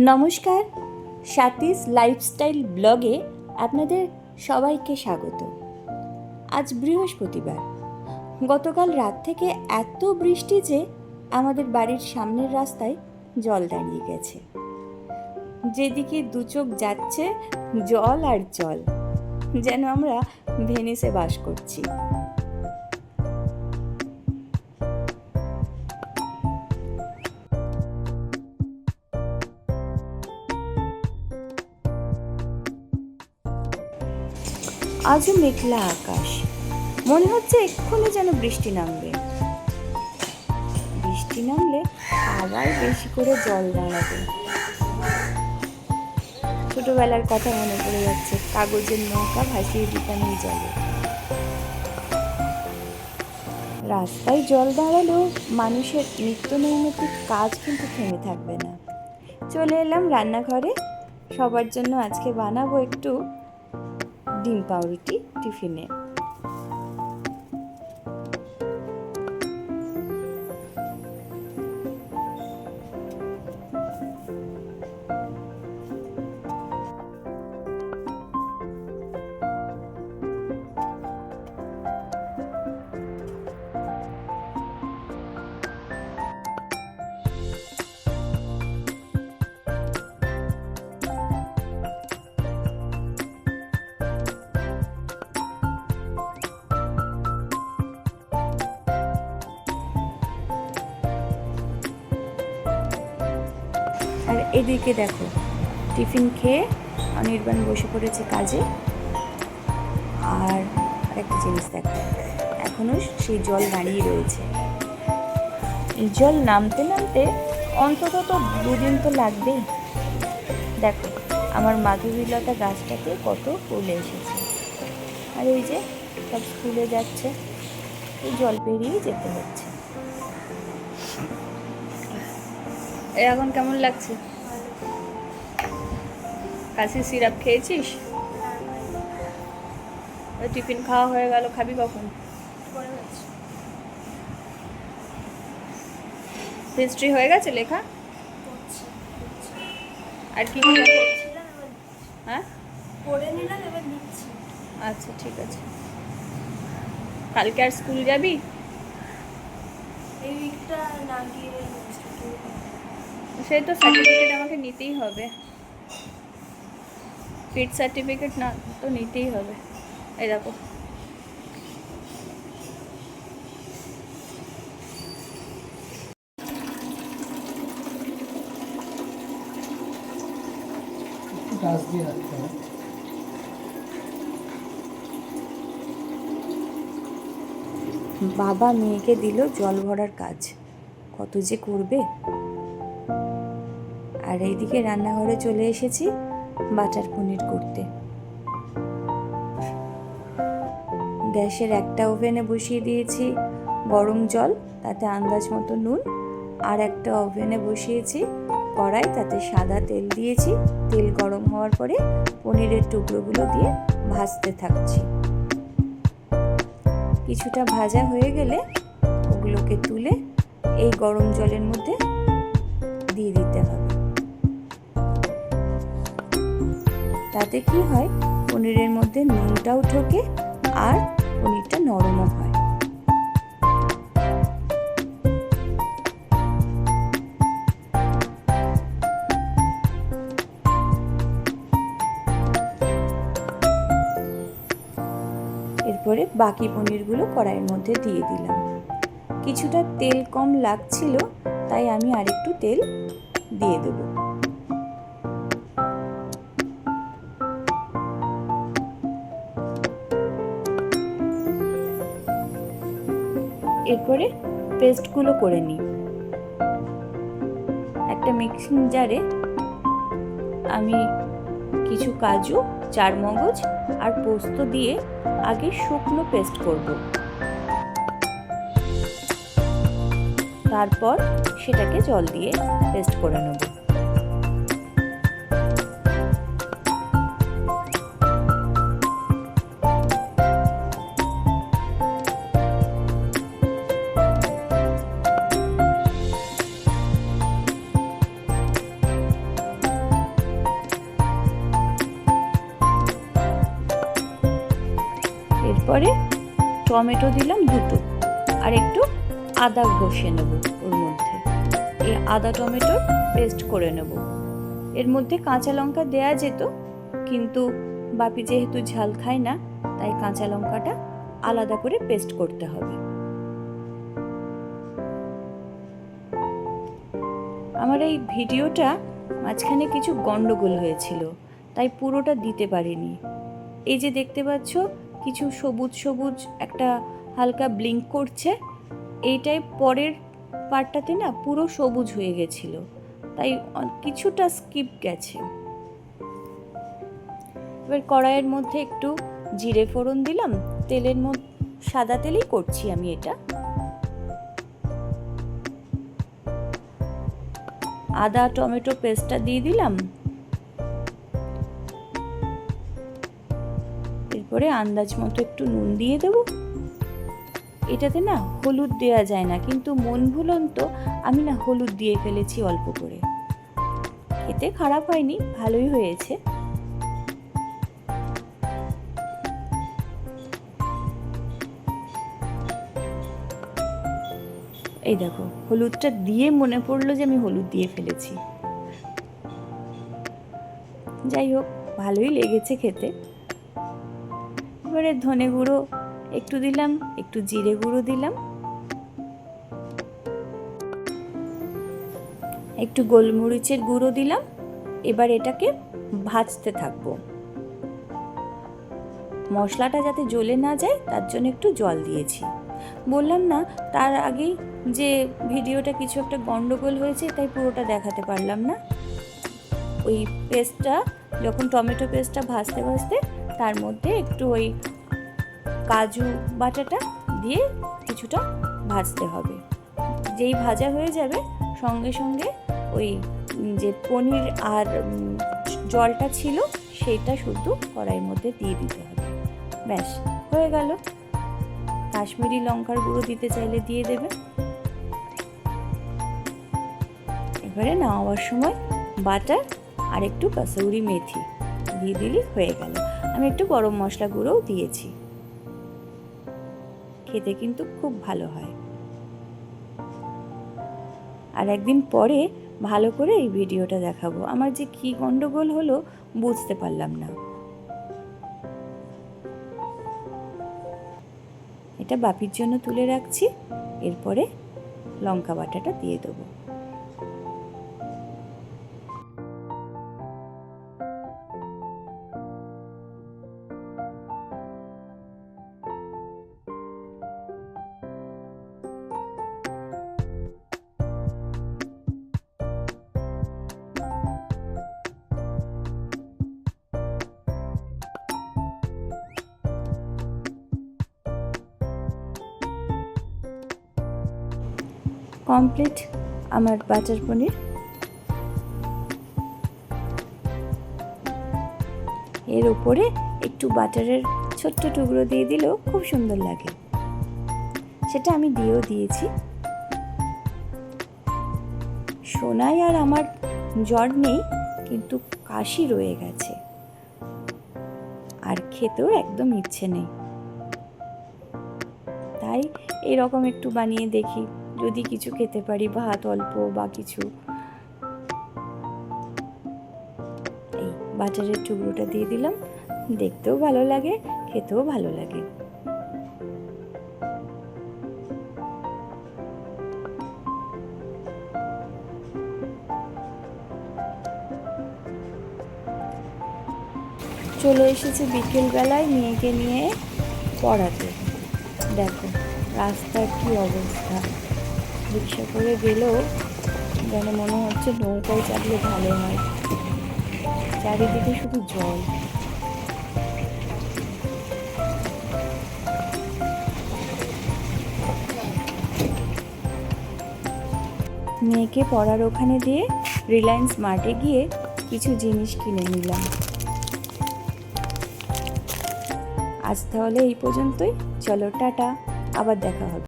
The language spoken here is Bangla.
নমস্কার সাতিস লাইফস্টাইল ব্লগে আপনাদের সবাইকে স্বাগত। আজ বৃহস্পতিবার। গতকাল রাত থেকে এত বৃষ্টি যে আমাদের বাড়ির সামনের রাস্তায় জল দাঁড়িয়ে গেছে। যেদিকে দু চোখ যাচ্ছে জল আর জল, যেন আমরা ভেনিসে বাস করছি। আজও মেঘলা আকাশ। মনে হচ্ছে এক্ষুনি যেন বৃষ্টি নামবে। বৃষ্টি নামলে আবার বেশি করে জল দাঁড়াবে। ছোটবেলার কথা মনে পড়ে যাচ্ছে, কাগজের নৌকা ভাসিয়ে দিতাম এই জলে। রাস্তায় জল দাঁড়ালেও মানুষের নিত্য নৈমিত্তিক কাজ কিন্তু থেমে থাকবে না। চলে এলাম রান্নাঘরে। সবার জন্য আজকে বানাবো একটু ডিম পাউরুটি টিফিনে। এদিকে দেখো, টিফিন খেয়ে অনির্বাণ বসে পড়েছে কাজে। আর একটা জিনিস দেখো এখনও সেই জল দাঁড়িয়ে রয়েছে। এই জল নামতে নামতে অন্তত তো দুদিন তো লাগবেই। দেখো, আমার মাধুরীলতা গাছটাতে কত ফুল এসেছে। আর এই যে সব স্কুলে যাচ্ছে, এই জল পেরিয়েই যেতে হচ্ছে। এখন কেমন লাগছে? কাশি সিরাপ খেয়েছিস? টিফিন খাওয়া হয়ে গেল খাবি কখন? হিস্ট্রি হয়ে গেছে লেখা? আর কি হ্যাঁ? আচ্ছা ঠিক আছে। কালকে আর স্কুল যাবি? সেই তো সার্টিফিকেট আমাকে নিতেই হবে। ফিট সার্টিফিকেট না তো নিতেই হবে। এই দেখো। গাছ দিয়ে রাখতে হবে। বাবা মেয়েকে দিল জল ভরার কাজ। কত যে করবে। আর এইদিকে রান্নাঘরে চলে এসেছি। বাটার পনির করতে। গ্যাসের একটা ওভেনে বসিয়ে দিয়েছি গরম জল, তাতে আন্দাজ মতো নুন, আর একটা ওভেনে বসিয়েছি কড়াই, তাতে সাদা তেল দিয়েছি। তেল গরম হওয়ার পরে পনিরের টুকরোগুলো দিয়ে ভাজতে থাকছি। কিছুটা ভাজা হয়ে গেলে ওগুলোকে তুলে এই গরম জলের মধ্যে তাতে কি হয়? পনিরের মধ্যে নুনটাও ঢোকে আর পনিরটা নরমও হয়। এরপরে বাকি পনিরগুলো কড়াইয়ের মধ্যে দিয়ে দিলাম। কিছুটা তেল কম লাগছিল, তাই আমি আরেকটু তেল দিয়ে দেবো। এরপরে পেস্টগুলো করে নিই। একটা মিক্সিং জারে আমি কিছু কাজু চার মগজ আর পোস্ত দিয়ে আগে শুকনো পেস্ট করব। তারপর সেটাকে জল দিয়ে পেস্ট করে নেব। এরপরে টমেটো দিলাম দুটো। আর একটু আদা ঘষে নেব ওর মধ্যে। এই আদা টমেটোর পেস্ট করে নেব। এর মধ্যে কাঁচা লঙ্কা দেয়া যেত, কিন্তু বাপি যেহেতু ঝাল খায় না, তাই কাঁচা লঙ্কাটা আলাদা করে পেস্ট করতে হবে। আমার এই ভিডিওটা মাঝখানে কিছু গন্ডগোল হয়েছিল, তাই পুরোটা দিতে পারিনি। এই যে দেখতে পাচ্ছ কিছু সবুজ সবুজ একটা হালকা ব্লিঙ্ক করছে। এইটাই পরের পার্টটাতে না পুরো সবুজ হয়ে গেছিল। তাই কিছুটা স্কিপ গেছে। এবার কড়াইয়ের মধ্যে একটু জিরে ফোড়ন দিলাম। তেলের মধ্যে, সাদা তেলেই করছি আমি এটা। আদা, টমেটো পেস্টটা দিয়ে দিলাম। এরপরে আন্দাজ মতো একটু নুন দিয়ে দেবো। এটাতে না হলুদ দেওয়া যায় না, কিন্তু মন ভুলন তো আমি না হলুদ দিয়ে ফেলেছি অল্প করে। খেতে খারাপ হয়নি, ভালোই হয়েছে। এই দেখো, হলুদটা দিয়ে মনে পড়ল যে আমি হলুদ দিয়ে ফেলেছি। যাই হোক, ভালোই লেগেছে খেতে। এবারে ধনে গুঁড়ো একটু দিলাম, একটু জিরে গুঁড়ো দিলাম। একটু গোলমরিচের গুঁড়ো দিলাম, এবার এটাকে ভাজতে থাকব। মশলাটা যাতে জ্বলে না যায়, তার জন্য একটু জল দিয়েছি। বললাম না, তার আগেই যে ভিডিওটা কিছু একটা গন্ডগোল হয়েছে, তাই পুরোটা দেখাতে পারলাম না। ওই পেস্টটা, যখন টমেটো পেস্টটা ভাজতে ভাজতে তার মধ্যে একটু ওই কাজু বাটাটা দিয়ে কিছুটা ভাজতে হবে। যেই ভাজা হয়ে যাবে, সঙ্গে সঙ্গে ওই যে পনির আর জলটা ছিল, সেইটা শুধু কড়াইয়ের মধ্যে দিয়ে দিতে হবে। ব্যাস, হয়ে গেল। কাশ্মীরি লঙ্কার গুঁড়ো দিতে চাইলে দিয়ে দেবে। এবারে নামাবার সময় বাটার আর একটু কাসৌরি মেথি দিয়ে দিলে হয়ে গেল। আমি একটু গরম মশলা গুঁড়োও দিয়েছি। খেতে কিন্তু খুব ভালো হয়। আর একদিন পরে ভালো করে এই ভিডিওটা দেখাবো। আমার যে কি গন্ডগোল হলো বুঝতে পারলাম না। এটা বাপির জন্য তুলে রাখছি। এরপরে লঙ্কা বাটাটা দিয়ে দেবো। কমপ্লিট আমার বাটার পনির। এর উপরে একটু বাটারের ছোট্ট টুকরো দিয়ে দিলেও খুব সুন্দর লাগে। সেটা আমি দিয়েও দিয়েছি। সোনাই আর আমার জ্বর নেই, কিন্তু কাশি রয়ে গেছে। আর খেতেও একদম ইচ্ছে নেই। তাই এরকম একটু বানিয়ে দেখি। যদি কিছু খেতে পারি, ভাত অল্প বা কিছু। এই বাটারের টুকরোটা দিয়ে দিলাম। দেখতেও ভালো লাগে, খেতেও ভালো লাগে। চলে এসেছে বিকেলবেলায় মেয়েকে নিয়ে পড়াতে। দেখো, রাস্তার কি অবস্থা। রিক্সা করে গেলেও যেন মনে হচ্ছে নৌকায় চাপলে ভালো হয়। চারিদিকে শুধু জল। মেয়েকে পড়ার ওখানে দিয়ে রিলায়েন্স মার্টে গিয়ে কিছু জিনিস কিনে নিলাম। আজ তাহলে এই পর্যন্তই। চলো, টাটা। আবার দেখা হবে।